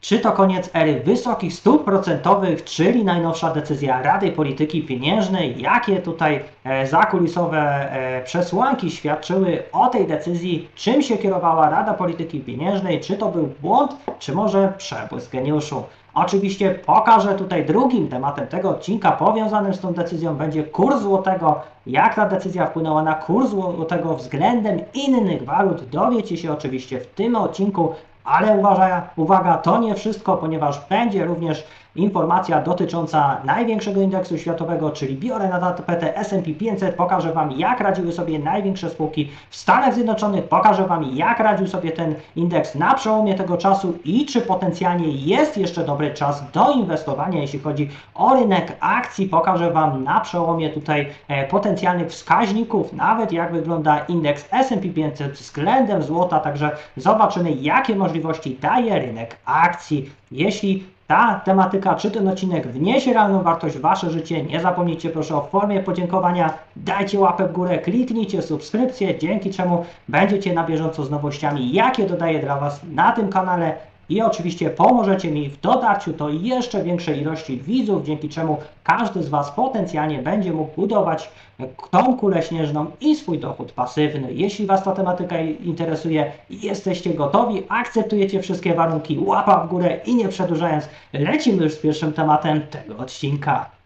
Czy to koniec ery wysokich stóp procentowych, czyli najnowsza decyzja Rady Polityki Pieniężnej? Jakie tutaj e, zakulisowe e, przesłanki świadczyły o tej decyzji? Czym się kierowała Rada Polityki Pieniężnej? Czy to był błąd, czy może przebłysk geniuszu? Oczywiście pokażę tutaj drugim tematem tego odcinka powiązanym z tą decyzją będzie kurs złotego. Jak ta decyzja wpłynęła na kurs złotego względem innych walut dowiecie się oczywiście w tym odcinku, ale uważa, uwaga, to nie wszystko, ponieważ będzie również informacja dotycząca największego indeksu światowego, czyli biorę na tapetę S&P 500, pokażę Wam jak radziły sobie największe spółki w Stanach Zjednoczonych, pokażę Wam jak radził sobie ten indeks na przełomie tego czasu i czy potencjalnie jest jeszcze dobry czas do inwestowania, jeśli chodzi o rynek akcji, pokażę Wam na przełomie tutaj e, potencjalnych wskaźników, nawet jak wygląda indeks S&P 500 względem złota, także zobaczymy jakie możliwości daje rynek akcji. Jeśli ta tematyka czy ten odcinek wniesie realną wartość w Wasze życie, nie zapomnijcie proszę o formie podziękowania, dajcie łapę w górę, kliknijcie subskrypcję, dzięki czemu będziecie na bieżąco z nowościami, jakie dodaję dla Was na tym kanale i oczywiście pomożecie mi w dotarciu do jeszcze większej ilości widzów, dzięki czemu każdy z Was potencjalnie będzie mógł budować tą kulę śnieżną i swój dochód pasywny. Jeśli Was ta tematyka interesuje i jesteście gotowi, akceptujecie wszystkie warunki, łapa w górę i nie przedłużając, lecimy już z pierwszym tematem tego odcinka.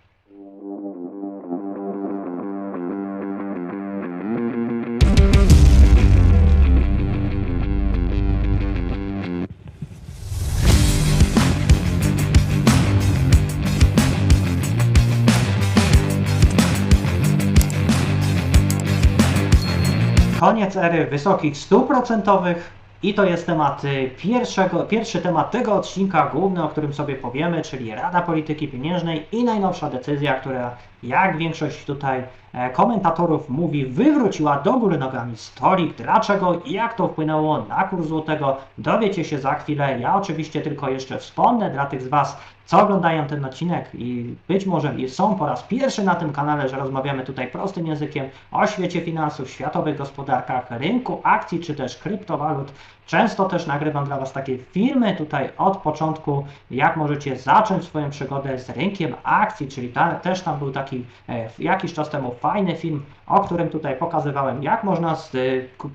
Koniec ery wysokich stóp procentowych i to jest temat pierwszego, pierwszy temat tego odcinka, główny, o którym sobie powiemy, czyli Rada Polityki Pieniężnej i najnowsza decyzja, która jak większość tutaj e, komentatorów mówi, wywróciła do góry nogami stolik. Dlaczego i jak to wpłynęło na kurs złotego, dowiecie się za chwilę. Ja oczywiście tylko jeszcze wspomnę dla tych z Was, co oglądają ten odcinek i być może są po raz pierwszy na tym kanale, że rozmawiamy tutaj prostym językiem o świecie finansów, światowych gospodarkach, rynku akcji czy też kryptowalut. Często też nagrywam dla Was takie filmy tutaj od początku, jak możecie zacząć swoją przygodę z rynkiem akcji, czyli ta, też tam był taki e, jakiś czas temu fajny film, o którym tutaj pokazywałem, jak można z e,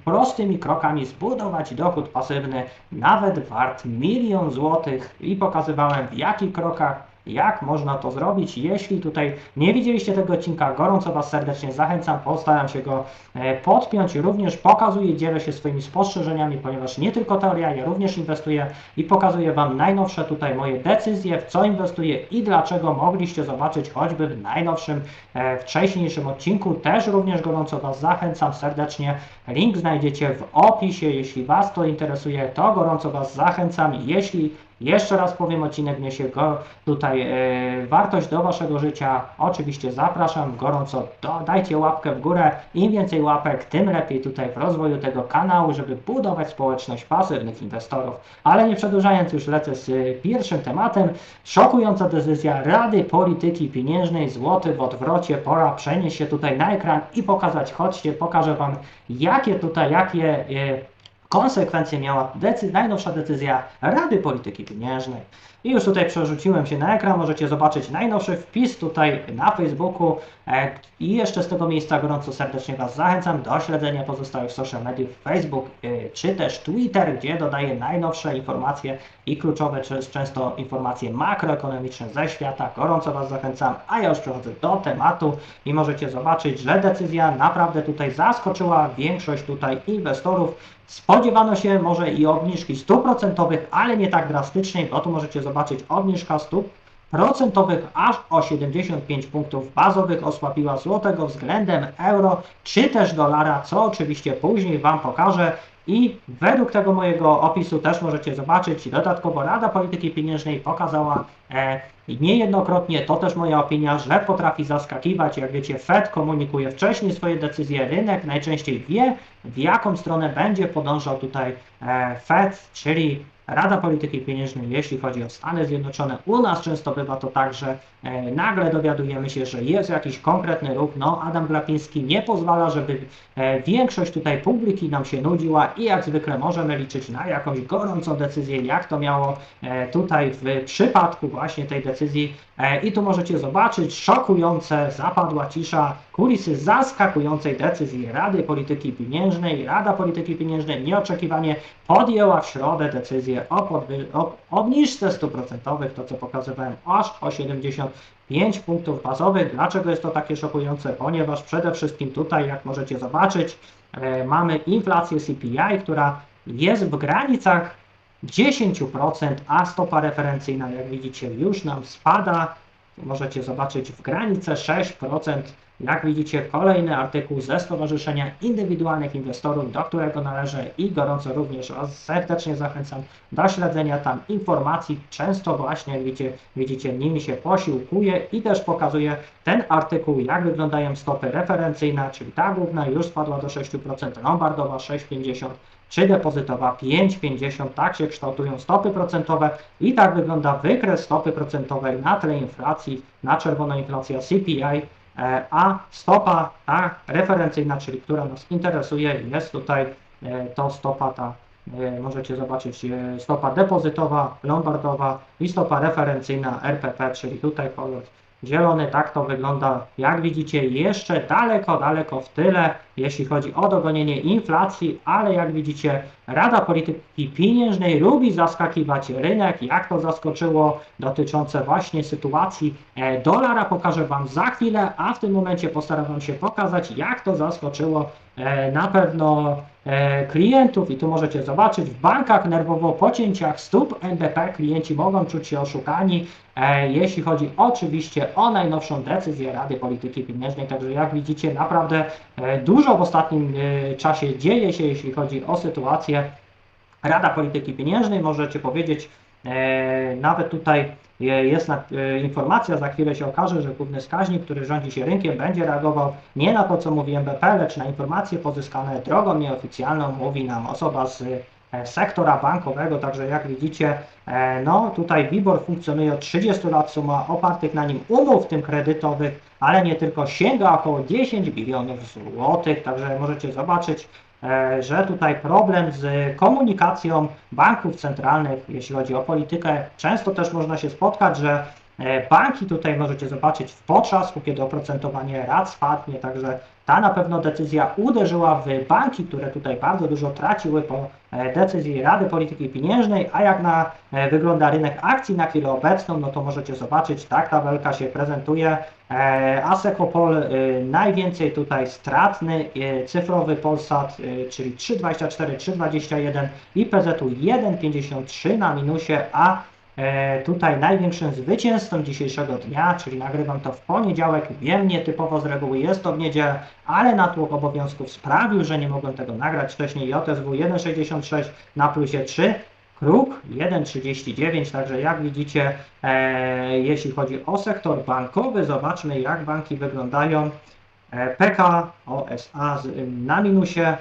prostymi krokami zbudować dochód pasywny, nawet wart milion złotych i pokazywałem w jakich krokach jak można to zrobić. Jeśli tutaj nie widzieliście tego odcinka, gorąco Was serdecznie zachęcam, postaram się go e, podpiąć. Również pokazuję, dzielę się swoimi spostrzeżeniami, ponieważ nie tylko teoria, ja również inwestuję i pokazuję Wam najnowsze tutaj moje decyzje, w co inwestuję i dlaczego mogliście zobaczyć choćby w najnowszym, e, wcześniejszym odcinku. Też również gorąco Was zachęcam serdecznie. Link znajdziecie w opisie. Jeśli Was to interesuje, to gorąco Was zachęcam. Jeśli jeszcze raz powiem, odcinek niesie go tutaj e, wartość do Waszego życia. Oczywiście zapraszam gorąco, do, dajcie łapkę w górę. Im więcej łapek, tym lepiej tutaj w rozwoju tego kanału, żeby budować społeczność pasywnych inwestorów. Ale nie przedłużając, już lecę z e, pierwszym tematem. Szokująca decyzja Rady Polityki Pieniężnej, złoty w odwrocie. Pora przenieść się tutaj na ekran i pokazać, chodźcie, pokażę Wam, jakie tutaj, jakie e, konsekwencje miała decy najnowsza decyzja Rady Polityki Pieniężnej. I już tutaj przerzuciłem się na ekran, możecie zobaczyć najnowszy wpis tutaj na Facebooku e, i jeszcze z tego miejsca gorąco serdecznie Was zachęcam do śledzenia pozostałych social mediów Facebook e, czy też Twitter, gdzie dodaję najnowsze informacje i kluczowe, często informacje makroekonomiczne ze świata. Gorąco Was zachęcam, a ja już przechodzę do tematu i możecie zobaczyć, że decyzja naprawdę tutaj zaskoczyła większość tutaj inwestorów. Spodziewano się może i obniżki stóp procentowych, ale nie tak drastycznej, bo tu możecie zobaczyć obniżka stóp procentowych aż o 75 punktów bazowych osłabiła złotego względem euro czy też dolara, co oczywiście później Wam pokażę. I według tego mojego opisu też możecie zobaczyć, dodatkowo Rada Polityki Pieniężnej pokazała e, niejednokrotnie, to też moja opinia, że potrafi zaskakiwać. Jak wiecie, Fed komunikuje wcześniej swoje decyzje, rynek najczęściej wie, w jaką stronę będzie podążał tutaj e, Fed, czyli Rada Polityki Pieniężnej, jeśli chodzi o Stany Zjednoczone. U nas często bywa to tak, że e, nagle dowiadujemy się, że jest jakiś konkretny ruch. No, Adam Glapiński nie pozwala, żeby e, większość tutaj publiki nam się nudziła i jak zwykle możemy liczyć na jakąś gorącą decyzję, jak to miało e, tutaj w przypadku właśnie tej decyzji. E, I tu możecie zobaczyć szokujące, zapadła cisza, kulisy zaskakującej decyzji Rady Polityki Pieniężnej. Rada Polityki Pieniężnej nieoczekiwanie podjęła w środę decyzję o, podwy- o obniżce stóp procentowych, to co pokazywałem, aż o 75 punktów bazowych. Dlaczego jest to takie szokujące? Ponieważ przede wszystkim tutaj, jak możecie zobaczyć, e, mamy inflację CPI, która jest w granicach 10%, a stopa referencyjna, jak widzicie, już nam spada. Możecie zobaczyć w granice 6%. Jak widzicie, kolejny artykuł ze Stowarzyszenia Indywidualnych Inwestorów, do którego należę i gorąco również serdecznie zachęcam do śledzenia tam informacji. Często właśnie, jak widzicie, widzicie nimi się posiłkuję i też pokazuję ten artykuł, jak wyglądają stopy referencyjne, czyli ta główna już spadła do 6%, lombardowa 6,50%, czy depozytowa 5,50. Tak się kształtują stopy procentowe i tak wygląda wykres stopy procentowej na tle inflacji, na czerwono inflacja CPI, e, a stopa ta referencyjna, czyli która nas interesuje, jest tutaj e, to stopa ta, e, możecie zobaczyć stopa depozytowa, lombardowa i stopa referencyjna RPP, czyli tutaj kolor zielony, tak to wygląda, jak widzicie, jeszcze daleko, daleko w tyle, jeśli chodzi o dogonienie inflacji, ale jak widzicie, Rada Polityki Pieniężnej lubi zaskakiwać rynek, jak to zaskoczyło dotyczące właśnie sytuacji e, dolara, pokażę Wam za chwilę, a w tym momencie postaram się pokazać, jak to zaskoczyło e, na pewno klientów i tu możecie zobaczyć w bankach nerwowo po cięciach stóp NBP klienci mogą czuć się oszukani, e, jeśli chodzi oczywiście o najnowszą decyzję Rady Polityki Pieniężnej, także jak widzicie naprawdę e, dużo w ostatnim e, czasie dzieje się, jeśli chodzi o sytuację Rada Polityki Pieniężnej, możecie powiedzieć, e, nawet tutaj e, jest e, informacja, za chwilę się okaże, że główny wskaźnik, który rządzi się rynkiem, będzie reagował nie na to, co mówi MBP, lecz na informacje pozyskane drogą nieoficjalną, mówi nam osoba z e, sektora bankowego, także jak widzicie, e, no tutaj WIBOR funkcjonuje od 30 lat, suma opartych na nim umów, w tym kredytowych, ale nie tylko, sięga około 10 bilionów złotych, także możecie zobaczyć, e, że tutaj problem z komunikacją banków centralnych, jeśli chodzi o politykę, często też można się spotkać, że e, banki tutaj możecie zobaczyć w potrzasku, kiedy oprocentowanie rat spadnie, także ta na pewno decyzja uderzyła w banki, które tutaj bardzo dużo traciły po e, decyzji Rady Polityki Pieniężnej, a jak na, e, wygląda rynek akcji na chwilę obecną, no to możecie zobaczyć, tak tabelka się prezentuje. E, Asekopol e, najwięcej tutaj stratny, e, cyfrowy Polsat, e, czyli 3,24, 3,21 i PZU 1,53 na minusie, a E, Tutaj największym zwycięzcą dzisiejszego dnia, czyli nagrywam to w poniedziałek, wiem, nietypowo z reguły jest to w niedzielę, ale natłok obowiązków sprawił, że nie mogłem tego nagrać wcześniej. JSW 1,66 na plusie 3, Kruk 1,39, także jak widzicie, e, jeśli chodzi o sektor bankowy, zobaczmy jak banki wyglądają. E, PK, OSA na minusie,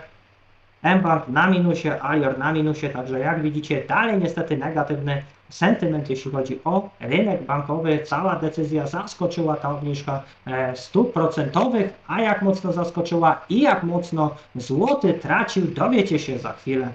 mBank na minusie, Alior na minusie, także jak widzicie dalej niestety negatywny sentyment, jeśli chodzi o rynek bankowy. Cała decyzja zaskoczyła ta obniżka e, stóp procentowych, a jak mocno zaskoczyła i jak mocno złoty tracił, dowiecie się za chwilę.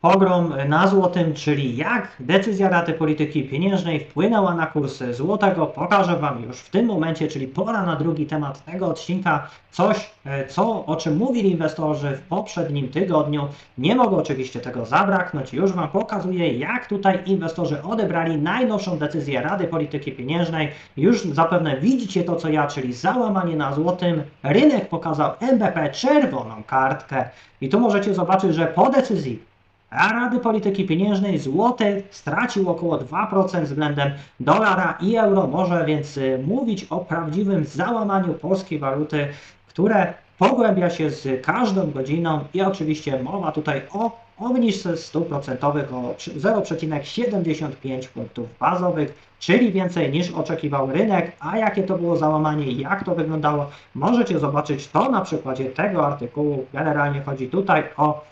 Pogrom na złotym, czyli jak decyzja Rady Polityki Pieniężnej wpłynęła na kurs złotego, pokażę Wam już w tym momencie, czyli pora na drugi temat tego odcinka. Coś, e, co, o czym mówili inwestorzy w poprzednim tygodniu. Nie mogę oczywiście tego zabraknąć. Już Wam pokazuję, jak tutaj inwestorzy odebrali najnowszą decyzję Rady Polityki Pieniężnej. Już zapewne widzicie to, co ja, czyli załamanie na złotym. Rynek pokazał MBP czerwoną kartkę. I tu możecie zobaczyć, że po decyzji a Rady Polityki Pieniężnej złoty stracił około 2% względem dolara i euro. Może więc y, mówić o prawdziwym załamaniu polskiej waluty, które pogłębia się z każdą godziną i oczywiście mowa tutaj o obniżce stóp procentowych o 0,75 punktów bazowych, czyli więcej niż oczekiwał rynek. A jakie to było załamanie i jak to wyglądało, możecie zobaczyć to na przykładzie tego artykułu. Generalnie chodzi tutaj o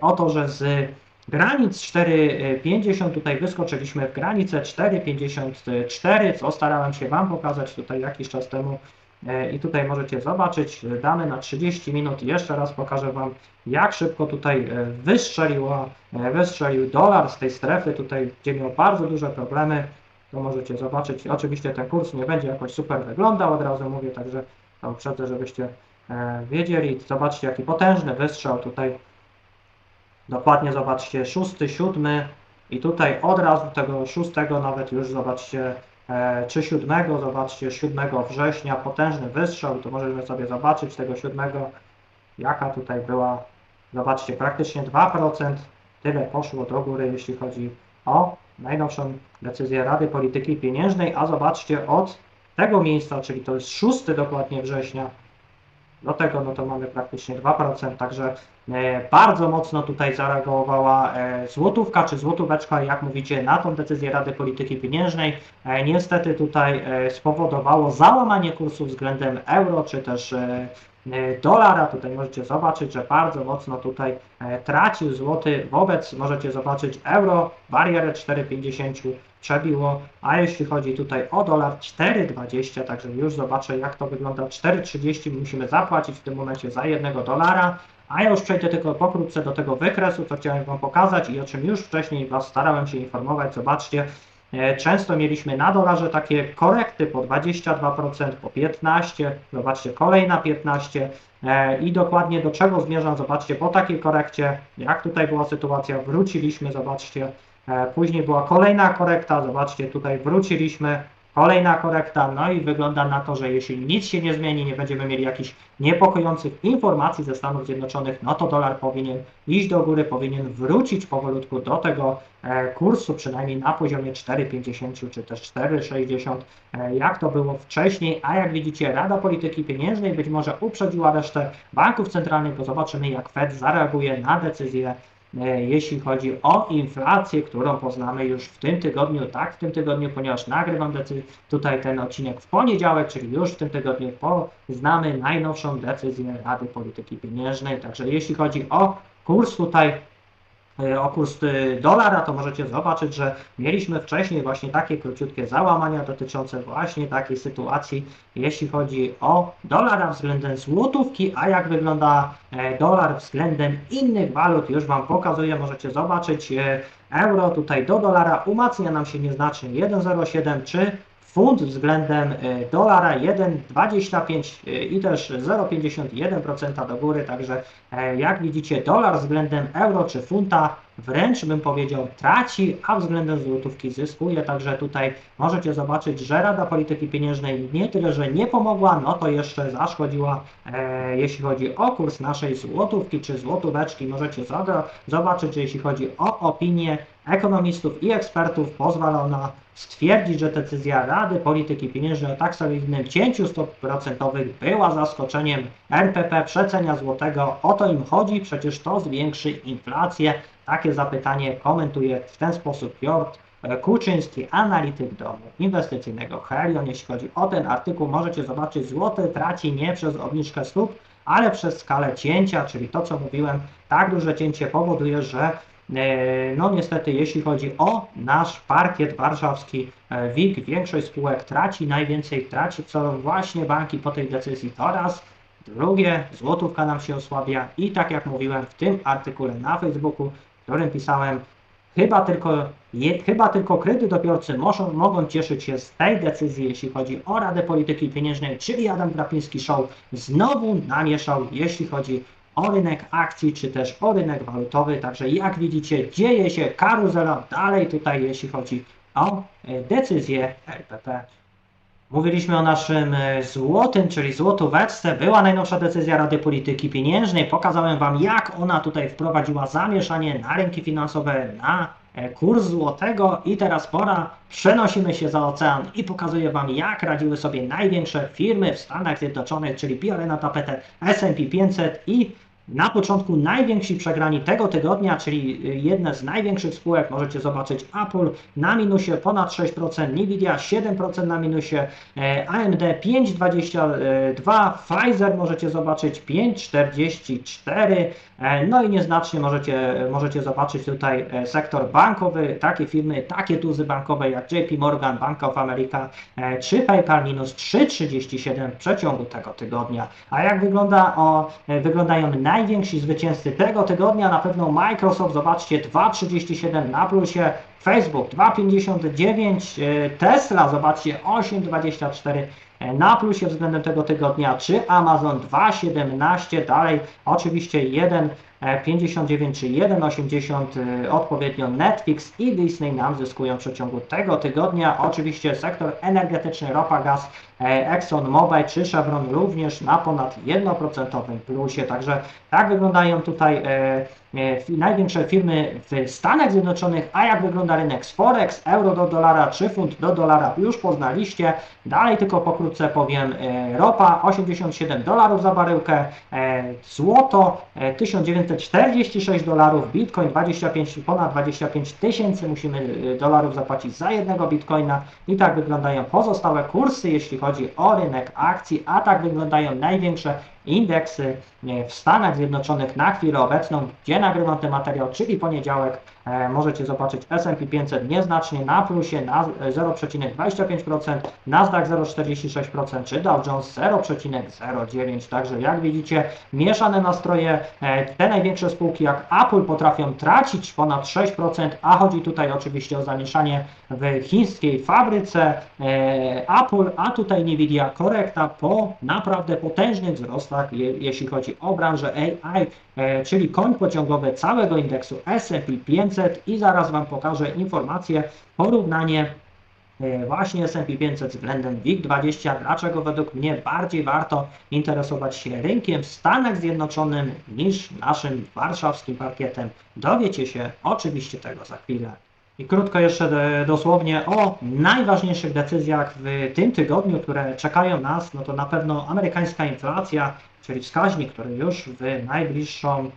o to, że z granic 4,50 tutaj wyskoczyliśmy w granicę 4,54, co starałem się Wam pokazać tutaj jakiś czas temu E, I tutaj możecie zobaczyć dane na 30 minut. Jeszcze raz pokażę Wam, jak szybko tutaj e, wystrzeliło, e, wystrzelił dolar z tej strefy, tutaj gdzie miał bardzo duże problemy. To możecie zobaczyć. Oczywiście ten kurs nie będzie jakoś super wyglądał, od razu mówię, także to uprzedzę, żebyście wiedzieli. Zobaczcie, jaki potężny wystrzał tutaj. Dokładnie zobaczcie, szósty, siódmy. I tutaj od razu tego szóstego nawet już zobaczcie E, czy 7, zobaczcie, 7 września, potężny wystrzał, to możemy sobie zobaczyć tego 7, jaka tutaj była, zobaczcie, praktycznie 2%, tyle poszło do góry, jeśli chodzi o najnowszą decyzję Rady Polityki Pieniężnej, a zobaczcie od tego miejsca, czyli to jest 6 dokładnie września, do tego no to mamy praktycznie 2%, także e, bardzo mocno tutaj zareagowała e, złotówka czy złotóweczka, jak mówicie, na tą decyzję Rady Polityki Pieniężnej. E, niestety tutaj spowodowało załamanie kursu względem euro czy też dolara. Tutaj możecie zobaczyć, że bardzo mocno tutaj tracił złoty wobec, możecie zobaczyć euro, barierę 4,50 przebiło, a jeśli chodzi tutaj o dolar 4,20, także już zobaczę jak to wygląda, 4,30 musimy zapłacić w tym momencie za jednego dolara, a ja już przejdę tylko pokrótce do tego wykresu, co chciałem Wam pokazać i o czym już wcześniej Was starałem się informować, zobaczcie, e, Często mieliśmy na dolarze takie korekty po 22%, po 15%, zobaczcie kolejna 15% e, i dokładnie do czego zmierzam, zobaczcie po takiej korekcie, jak tutaj była sytuacja, wróciliśmy, zobaczcie, E, później była kolejna korekta, zobaczcie, tutaj wróciliśmy, kolejna korekta, no i wygląda na to, że jeśli nic się nie zmieni, nie będziemy mieli jakichś niepokojących informacji ze Stanów Zjednoczonych, no to dolar powinien iść do góry, powinien wrócić powolutku do tego e, kursu, przynajmniej na poziomie 4,50 czy też 4,60, e, jak to było wcześniej, a jak widzicie Rada Polityki Pieniężnej być może uprzedziła resztę banków centralnych, bo zobaczymy jak Fed zareaguje na decyzję jeśli chodzi o inflację, którą poznamy już w tym tygodniu, tak, w tym tygodniu, ponieważ nagrywam tutaj ten odcinek w poniedziałek, czyli już w tym tygodniu poznamy najnowszą decyzję Rady Polityki Pieniężnej. Także jeśli chodzi o kurs tutaj E, o kurs e, dolara, to możecie zobaczyć, że mieliśmy wcześniej właśnie takie króciutkie załamania dotyczące właśnie takiej sytuacji, jeśli chodzi o dolara względem złotówki, a jak wygląda e, dolar względem innych walut, już Wam pokazuję, możecie zobaczyć euro tutaj do dolara umacnia nam się nieznacznie 1,07 czy funt względem dolara 1,25 i też 0,51% do góry, także jak widzicie dolar względem euro czy funta wręcz bym powiedział traci, a względem złotówki zyskuje, także tutaj możecie zobaczyć, że Rada Polityki Pieniężnej nie tyle, że nie pomogła, no to jeszcze zaszkodziła, e, jeśli chodzi o kurs naszej złotówki czy złotóweczki, możecie zobaczyć, że jeśli chodzi o opinię ekonomistów i ekspertów, pozwala ona stwierdzić, że decyzja Rady Polityki Pieniężnej o tak solidnym cięciu stóp procentowych była zaskoczeniem RPP, przecenia złotego, o to im chodzi, przecież to zwiększy inflację. Takie zapytanie komentuje w ten sposób Piotr Kuczyński, analityk domu inwestycyjnego Helion. Jeśli chodzi o ten artykuł, możecie zobaczyć, złoty traci nie przez obniżkę stóp, ale przez skalę cięcia, czyli to, co mówiłem, tak duże cięcie powoduje, że E, no niestety, jeśli chodzi o nasz parkiet warszawski e, WIG, większość spółek traci, najwięcej traci co właśnie banki po tej decyzji. To raz. Drugie, złotówka nam się osłabia i tak jak mówiłem w tym artykule na Facebooku, którym pisałem, chyba tylko, je, chyba tylko kredytobiorcy muszą, mogą cieszyć się z tej decyzji, jeśli chodzi o Radę Polityki Pieniężnej, czyli Adam Grapiński Show znowu namieszał, jeśli chodzi o rynek akcji, czy też o rynek walutowy. Także jak widzicie, dzieje się karuzela dalej tutaj, jeśli chodzi o e, decyzję RPP. Mówiliśmy o naszym e, złotym, czyli złotóweczce. Była najnowsza decyzja Rady Polityki Pieniężnej. Pokazałem Wam, jak ona tutaj wprowadziła zamieszanie na rynki finansowe, na e, kurs złotego i teraz pora, przenosimy się za ocean i pokazuję Wam, jak radziły sobie największe firmy w Stanach Zjednoczonych, czyli biorę na tapetę S&P 500 i Na początku najwięksi przegrani tego tygodnia, czyli jedne z największych spółek, możecie zobaczyć Apple na minusie ponad 6%, Nvidia 7% na minusie, e, AMD 5,22%, Pfizer możecie zobaczyć 5,44%, e, no i nieznacznie możecie, możecie zobaczyć tutaj e, sektor bankowy, takie firmy, takie tuzy bankowe jak JP Morgan, Bank of America czy PayPal minus 3,37% w przeciągu tego tygodnia. A jak wygląda o, wyglądają najwięksi zwycięzcy tego tygodnia? Na pewno Microsoft, zobaczcie, 2,37 na plusie, Facebook 2,59, e, Tesla, zobaczcie, 8,24 e, na plusie względem tego tygodnia, czy Amazon 2,17, dalej oczywiście 1,59 czy 1,80 e, odpowiednio Netflix i Disney nam zyskują w przeciągu tego tygodnia. Oczywiście sektor energetyczny, ropa, gaz, Exxon Mobil czy Chevron również na ponad 1% plusie, także tak wyglądają tutaj E, największe firmy w Stanach Zjednoczonych, a jak wygląda rynek z Forex, euro do dolara czy funt do dolara. Już poznaliście. Dalej tylko pokrótce powiem, e, ropa 87 dolarów za baryłkę, e, złoto 1946 dolarów, bitcoin 25, ponad 25 tysięcy musimy dolarów zapłacić za jednego bitcoina. I tak wyglądają pozostałe kursy, jeśli chodzi o rynek akcji, a tak wyglądają największe indeksy w Stanach Zjednoczonych na chwilę obecną, gdzie nagrywam ten materiał, czyli poniedziałek, e, możecie zobaczyć S&P 500 nieznacznie na plusie na 0,25%, Nasdaq 0,46% czy Dow Jones 0,09%. Także jak widzicie, mieszane nastroje. E, te największe spółki jak Apple potrafią tracić ponad 6%, a chodzi tutaj oczywiście o zamieszanie w chińskiej fabryce e, Apple, a tutaj Nvidia korekta po naprawdę potężnych wzrostach, jeśli chodzi o branżę AI, czyli koń pociągowy całego indeksu S&P 500 i zaraz Wam pokażę informację, porównanie e, właśnie S&P 500 względem WIG20, dlaczego według mnie bardziej warto interesować się rynkiem w Stanach Zjednoczonych niż naszym warszawskim parkietem. Dowiecie się oczywiście tego za chwilę. I krótko jeszcze dosłownie o najważniejszych decyzjach w tym tygodniu, które czekają nas, no to na pewno amerykańska inflacja, czyli wskaźnik, który już w najbliższą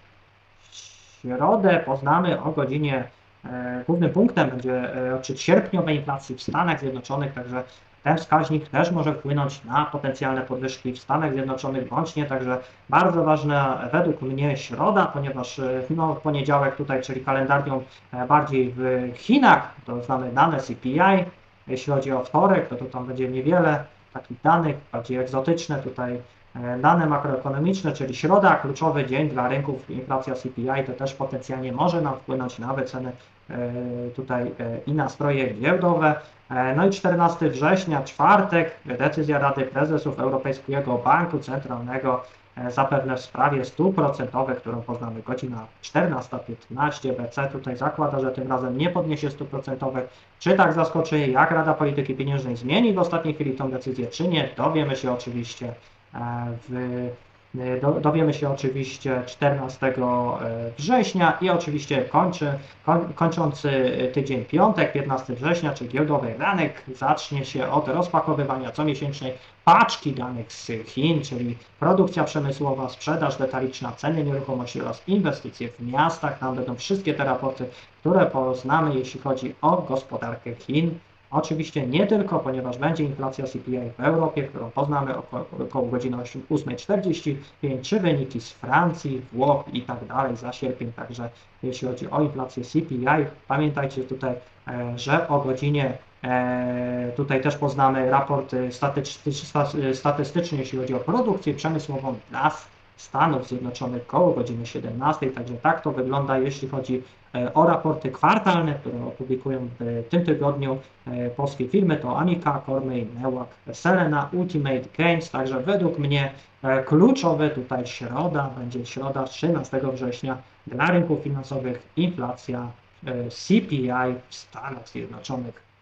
środę poznamy o godzinie, e, głównym punktem będzie e, odczyt sierpniowej inflacji w Stanach Zjednoczonych, także ten wskaźnik też może wpłynąć na potencjalne podwyżki w Stanach Zjednoczonych bądź nie, także bardzo ważna według mnie środa, ponieważ e, no, poniedziałek tutaj, czyli kalendarium bardziej w Chinach, to znamy dane CPI, jeśli chodzi o wtorek, to, to tam będzie niewiele takich danych, bardziej egzotyczne, tutaj E, dane makroekonomiczne, czyli środa, kluczowy dzień dla rynków, inflacja CPI, to też potencjalnie może nam wpłynąć na wyceny e, tutaj e, i nastroje giełdowe. No i 14 września, czwartek, decyzja Rady Prezesów Europejskiego Banku Centralnego zapewne w sprawie stóp procentowych, którą poznamy godzina 14.15. BC tutaj zakłada, że tym razem nie podniesie stóp procentowych. Czy tak zaskoczy, jak Rada Polityki Pieniężnej zmieni w ostatniej chwili tą decyzję, czy nie, dowiemy się oczywiście w, dowiemy się oczywiście 14 e, września i oczywiście kończy, koń, kończący tydzień piątek, 15 września, czyli giełdowy ranek, zacznie się od rozpakowywania comiesięcznej paczki danych z Chin, czyli produkcja przemysłowa, sprzedaż detaliczna, ceny nieruchomości oraz inwestycje w miastach. Tam będą wszystkie te raporty, które poznamy, jeśli chodzi o gospodarkę Chin. Oczywiście nie tylko, ponieważ będzie inflacja CPI w Europie, którą poznamy około, około godziny 8.45, czy wyniki z Francji, Włoch i tak dalej za sierpień. Także jeśli chodzi o inflację CPI, pamiętajcie tutaj, e, że o godzinie e, Tutaj też poznamy raport statystyczny, jeśli chodzi o produkcję przemysłową dla Stanów Zjednoczonych koło godziny 17. Także tak to wygląda, jeśli chodzi e, o raporty kwartalne, które opublikują w tym tygodniu e, polskie firmy, to Anika, Cormay, Newak, Selena, Ultimate Games, także według mnie e, kluczowy tutaj środa, będzie środa 13 września dla rynków finansowych. Inflacja CPI w Stanach Zjednoczonych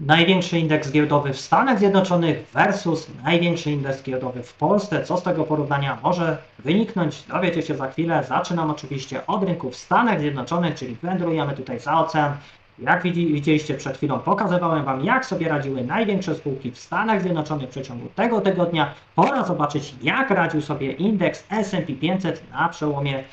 największy indeks giełdowy w Stanach Zjednoczonych versus największy indeks giełdowy w Polsce. Co z tego porównania może wyniknąć? Dowiecie się za chwilę. Zaczynam oczywiście od rynków w Stanach Zjednoczonych, czyli wędrujemy tutaj za ocean. Jak widzi- widzieliście przed chwilą, pokazywałem Wam, jak sobie radziły największe spółki w Stanach Zjednoczonych w przeciągu tego tygodnia. Pora zobaczyć, jak radził sobie indeks S&P 500 na przełomie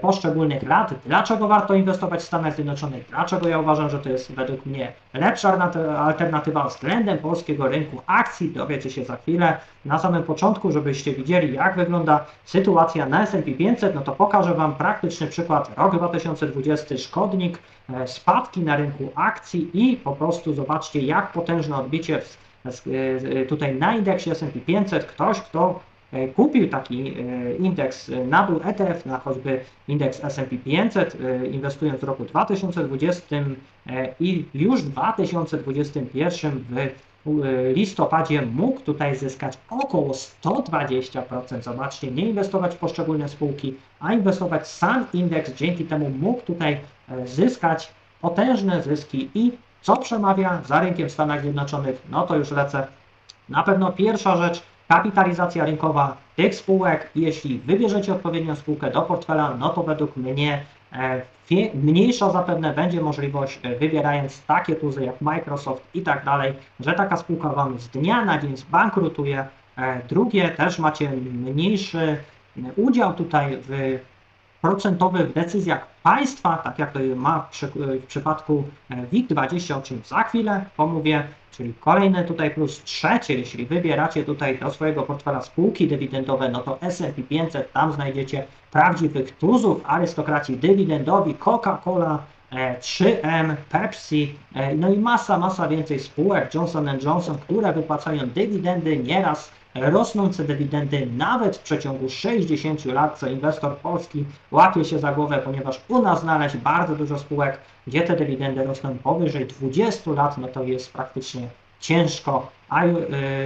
poszczególnych lat. Dlaczego warto inwestować w Stanach Zjednoczonych? Dlaczego ja uważam, że to jest według mnie lepsza alternaty- alternatywa względem polskiego rynku akcji? Dowiecie się za chwilę. Na samym początku, żebyście widzieli, jak wygląda sytuacja na S&P 500, no to pokażę Wam praktyczny przykład. Rok 2020, szkodnik, e, spadki na rynku akcji i po prostu zobaczcie, jak potężne odbicie e, tutaj na indeksie S&P 500. Ktoś, kto e, kupił taki e, indeks, e, nabył ETF na choćby indeks S&P 500, e, inwestując w roku 2020 e, i już w 2021 w e, listopadzie mógł tutaj zyskać około 120%. Zobaczcie, nie inwestować w poszczególne spółki, a inwestować w sam indeks. Dzięki temu mógł tutaj e, zyskać potężne zyski i co przemawia za rynkiem w Stanach Zjednoczonych, no to już lecę. Na pewno pierwsza rzecz, kapitalizacja rynkowa tych spółek. Jeśli wybierzecie odpowiednią spółkę do portfela, no to według mnie e, mniejsza zapewne będzie możliwość, e, wybierając takie tuzy jak Microsoft i tak dalej, że taka spółka Wam z dnia na dzień zbankrutuje. E, Drugie, też macie mniejszy udział tutaj w procentowy w decyzjach państwa, tak jak to ma w, przy, w przypadku e, WIG20, o czym za chwilę pomówię, czyli kolejny tutaj plus trzecie, jeśli wybieracie tutaj do swojego portfela spółki dywidendowe, no to S&P 500, tam znajdziecie prawdziwych tuzów, arystokraci dywidendowi, Coca-Cola, e, 3M, Pepsi, e, no i masa, masa więcej spółek, Johnson Johnson, które wypłacają dywidendy nieraz rosnące dywidendy nawet w przeciągu 60 lat, co inwestor polski łapie się za głowę, ponieważ u nas znaleźć bardzo dużo spółek, gdzie te dywidendy rosną powyżej 20 lat, no to jest praktycznie ciężko, a y,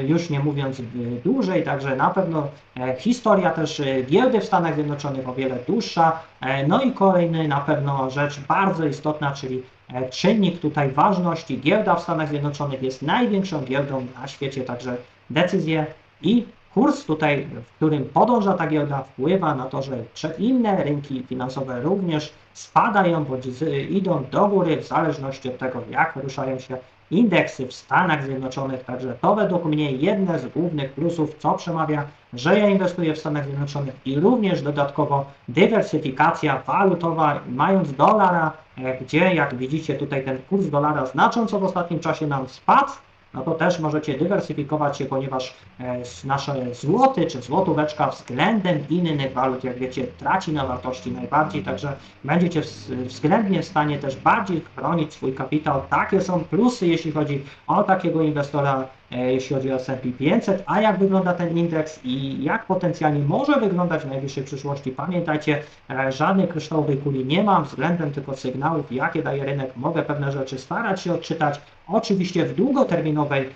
już nie mówiąc y, dłużej, także na pewno e, historia też y, giełdy w Stanach Zjednoczonych o wiele dłuższa. E, No i kolejny na pewno rzecz bardzo istotna, czyli e, czynnik tutaj ważności. Giełda w Stanach Zjednoczonych jest największą giełdą na świecie, także decyzje i kurs tutaj, w którym podąża ta giełda, wpływa na to, że inne rynki finansowe również spadają bądź idą do góry w zależności od tego, jak ruszają się indeksy w Stanach Zjednoczonych. Także to według mnie jedne z głównych plusów, co przemawia, że ja inwestuję w Stanach Zjednoczonych i również dodatkowo dywersyfikacja walutowa, mając dolara, e, gdzie jak widzicie tutaj ten kurs dolara znacząco w ostatnim czasie nam spadł, no to też możecie dywersyfikować się, ponieważ e, nasze złoty czy złotóweczka względem innych walut, jak wiecie, traci na wartości najbardziej, także będziecie względnie w stanie też bardziej chronić swój kapitał. Takie są plusy, jeśli chodzi o takiego inwestora, jeśli chodzi o S&P 500, a jak wygląda ten indeks i jak potencjalnie może wyglądać w najbliższej przyszłości. Pamiętajcie, e, żadnej kryształowej kuli nie mam, względem tylko sygnałów, jakie daje rynek, mogę pewne rzeczy starać się odczytać, oczywiście w długoterminowej, e,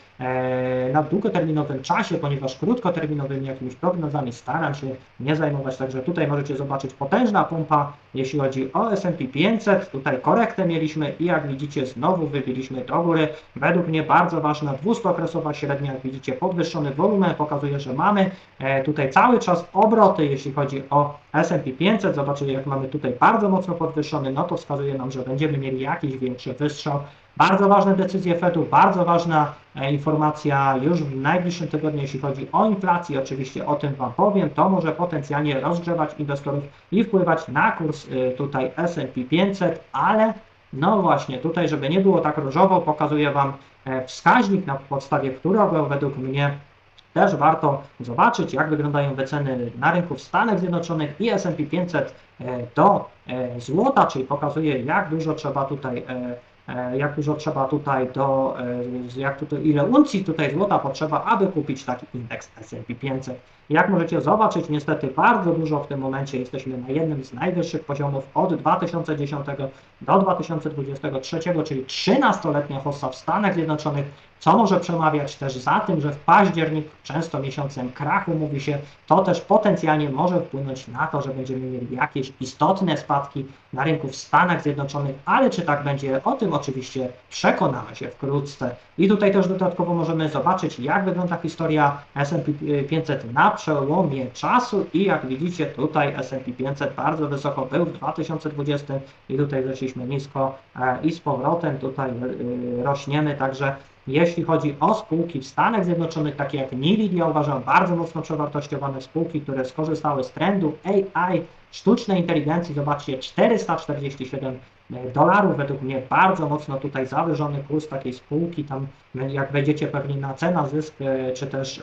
na długoterminowym czasie, ponieważ krótkoterminowymi jakimiś prognozami staram się nie zajmować, także tutaj możecie zobaczyć potężna pompa, jeśli chodzi o S&P 500, tutaj korektę mieliśmy i jak widzicie znowu wybiliśmy do góry, według mnie bardzo ważna 200-okresowa średnia, jak widzicie podwyższony wolumen pokazuje, że mamy e, tutaj cały czas obroty, jeśli chodzi o S&P 500, zobaczycie jak mamy tutaj bardzo mocno podwyższony, no to wskazuje nam, że będziemy mieli jakiś większy wystrzał. Bardzo ważne decyzje Fedu, bardzo ważna e, informacja już w najbliższym tygodniu, jeśli chodzi o inflację, oczywiście o tym Wam powiem, to może potencjalnie rozgrzewać inwestorów i wpływać na kurs y, tutaj S&P 500, ale no właśnie, tutaj żeby nie było tak różowo, pokazuję Wam e, wskaźnik, na podstawie którego według mnie też warto zobaczyć, jak wyglądają wyceny na rynku w Stanach Zjednoczonych i S&P 500 e, do e, złota, czyli pokazuje, jak dużo trzeba tutaj, e, e, jak dużo trzeba tutaj do, e, jak tutaj, ile uncji tutaj złota potrzeba, aby kupić taki indeks S&P 500. Jak możecie zobaczyć, niestety bardzo dużo w tym momencie jesteśmy na jednym z najwyższych poziomów od 2010 do 2023, czyli 13-letnia hossa w Stanach Zjednoczonych, co może przemawiać też za tym, że w październik, często miesiącem krachu mówi się, to też potencjalnie może wpłynąć na to, że będziemy mieli jakieś istotne spadki na rynku w Stanach Zjednoczonych, ale czy tak będzie, o tym oczywiście przekonamy się wkrótce. I tutaj też dodatkowo możemy zobaczyć, jak wygląda historia S&P 500 na przełomie czasu i jak widzicie tutaj S&P 500 bardzo wysoko był w 2020 i tutaj weszliśmy nisko e, i z powrotem tutaj e, rośniemy, także jeśli chodzi o spółki w Stanach Zjednoczonych, takie jak Nvidia, uważam bardzo mocno przewartościowane spółki, które skorzystały z trendu AI, sztucznej inteligencji, zobaczcie, 447 dolarów, według mnie bardzo mocno tutaj zawyżony kurs takiej spółki, tam jak wejdziecie pewnie na cena, zysk, e, czy też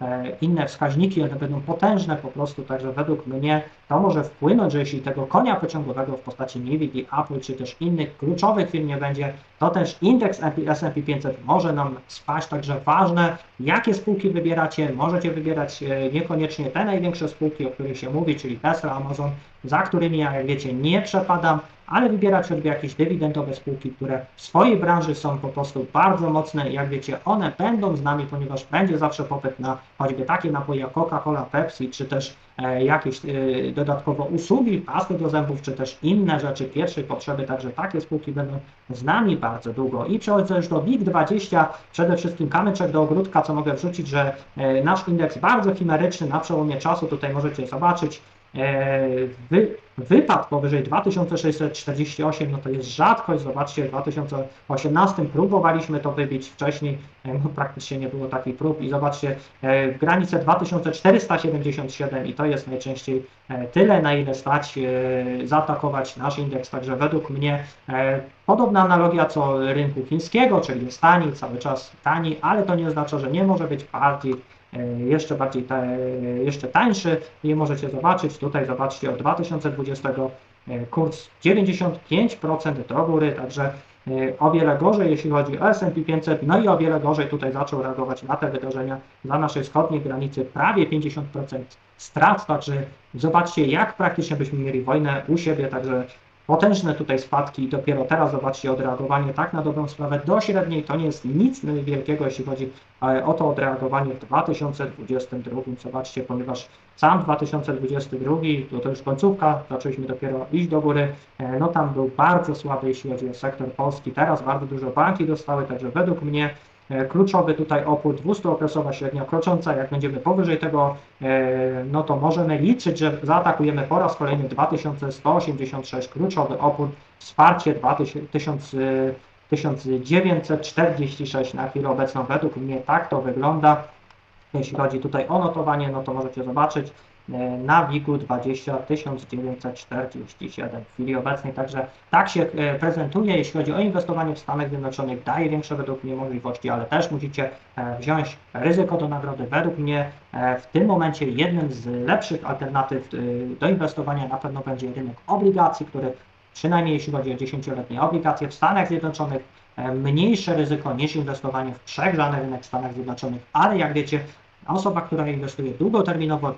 E, inne wskaźniki, one będą potężne po prostu, także według mnie to może wpłynąć, że jeśli tego konia pociągowego w postaci Nvidia, Apple czy też innych kluczowych firm nie będzie, to też indeks S&P 500 może nam spaść, także ważne, jakie spółki wybieracie, możecie wybierać e, niekoniecznie te największe spółki, o których się mówi, czyli Tesla, Amazon, za którymi ja, jak wiecie, nie przepadam, ale wybierać choćby jakieś dywidendowe spółki, które w swojej branży są po prostu bardzo mocne jak wiecie, one będą z nami, ponieważ będzie zawsze popyt na choćby takie napoje jak Coca-Cola, Pepsi, czy też e, jakieś e, dodatkowo usługi, pasty do zębów, czy też inne rzeczy pierwszej potrzeby, także takie spółki będą z nami bardzo długo. I przechodzę już do WIG20, przede wszystkim kamyczek do ogródka, co mogę wrzucić, że e, nasz indeks bardzo chimeryczny na przełomie czasu, tutaj możecie zobaczyć, wy, wypad powyżej 2648 no to jest rzadkość. Zobaczcie, w 2018 próbowaliśmy to wybić wcześniej, e, no praktycznie nie było takich prób i zobaczcie, e, w granicę 2477 i to jest najczęściej tyle, na ile stać zaatakować nasz indeks. Także według mnie podobna analogia co rynku chińskiego, czyli jest tani, cały czas tani, ale to nie oznacza, że nie może być bardziej E, jeszcze bardziej te, jeszcze tańszy i możecie zobaczyć, tutaj zobaczcie od 2020 e, kurs 95% do góry, także e, o wiele gorzej, jeśli chodzi o S&P 500, no i o wiele gorzej tutaj zaczął reagować na te wydarzenia za naszej wschodniej granicy, prawie 50% strat, także zobaczcie, jak praktycznie byśmy mieli wojnę u siebie, także potężne tutaj spadki i dopiero teraz zobaczcie odreagowanie tak na dobrą sprawę. Do średniej, to nie jest nic wielkiego, jeśli chodzi e, o to odreagowanie w 2022. Zobaczcie, ponieważ sam 2022, to, to już końcówka, zaczęliśmy dopiero iść do góry, e, no tam był bardzo słaby, jeśli chodzi o sektor polski, teraz bardzo dużo banki dostały, także według mnie kluczowy tutaj opór 200-okresowa średnia krocząca, jak będziemy powyżej tego, e, no to możemy liczyć, że zaatakujemy po raz kolejny 2186 kluczowy opór, wsparcie 1946 na chwilę obecną. Według mnie tak to wygląda. Jeśli chodzi tutaj o notowanie, no to możecie zobaczyć, E, na WIG-u 20 1947 w chwili obecnej. Także tak się e, prezentuje, jeśli chodzi o inwestowanie w Stanach Zjednoczonych, daje większe według mnie możliwości, ale też musicie e, wziąć ryzyko do nagrody. Według mnie w tym momencie jednym z lepszych alternatyw do inwestowania na pewno będzie rynek obligacji, który przynajmniej jeśli chodzi o 10-letnie obligacje w Stanach Zjednoczonych, mniejsze ryzyko niż inwestowanie w przegrzany rynek w Stanach Zjednoczonych, ale jak wiecie, osoba, która inwestuje długoterminowo,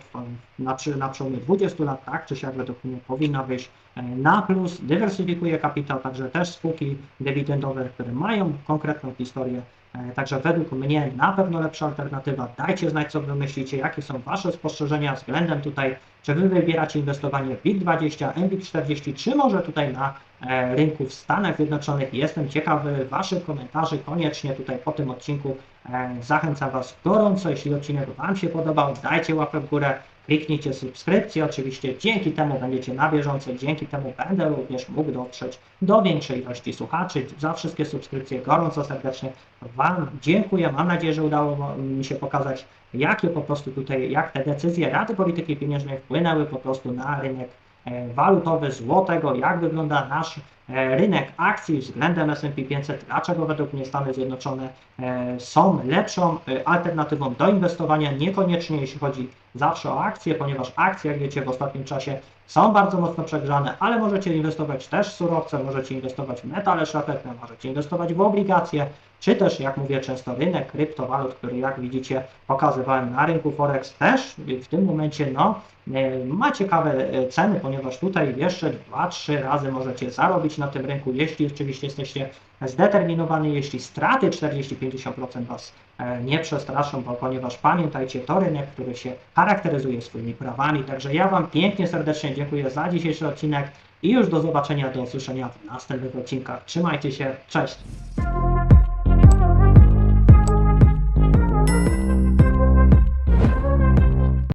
na, na przełomie 20 lat, tak czy siak według mnie powinna wyjść e, na plus, dywersyfikuje kapitał, także też spółki dywidendowe, które mają konkretną historię. E, także według mnie na pewno lepsza alternatywa. Dajcie znać, co wy myślicie, jakie są wasze spostrzeżenia względem tutaj, czy wy wybieracie inwestowanie w WIG20, MWIG40, czy może tutaj na e, rynku w Stanach Zjednoczonych. Jestem ciekawy waszych komentarzy. Koniecznie tutaj po tym odcinku zachęcam Was gorąco, jeśli odcinek Wam się podobał, dajcie łapę w górę, kliknijcie subskrypcję, oczywiście dzięki temu będziecie na bieżąco, dzięki temu będę również mógł dotrzeć do większej ilości słuchaczy. Za wszystkie subskrypcje gorąco serdecznie Wam dziękuję. Mam nadzieję, że udało mi się pokazać, jakie po prostu tutaj, jak te decyzje Rady Polityki Pieniężnej wpłynęły po prostu na rynek e, walutowy złotego, jak wygląda nasz E, rynek akcji względem S&P 500, dlaczego według mnie Stany Zjednoczone e, są lepszą e, alternatywą do inwestowania, niekoniecznie jeśli chodzi zawsze o akcje, ponieważ akcje, jak wiecie, w ostatnim czasie są bardzo mocno przegrzane, ale możecie inwestować też w surowce, możecie inwestować w metale szlachetne, możecie inwestować w obligacje, czy też, jak mówię często, rynek kryptowalut, który jak widzicie pokazywałem na rynku Forex też w tym momencie no, ma ciekawe ceny, ponieważ tutaj jeszcze 2-3 razy możecie zarobić na tym rynku, jeśli oczywiście jesteście zdeterminowani, jeśli straty 40-50% Was e, nie przestraszą, bo ponieważ pamiętajcie, to rynek, który się charakteryzuje swoimi prawami. Także ja Wam pięknie serdecznie dziękuję za dzisiejszy odcinek i już do zobaczenia, do usłyszenia w następnych odcinkach. Trzymajcie się, cześć!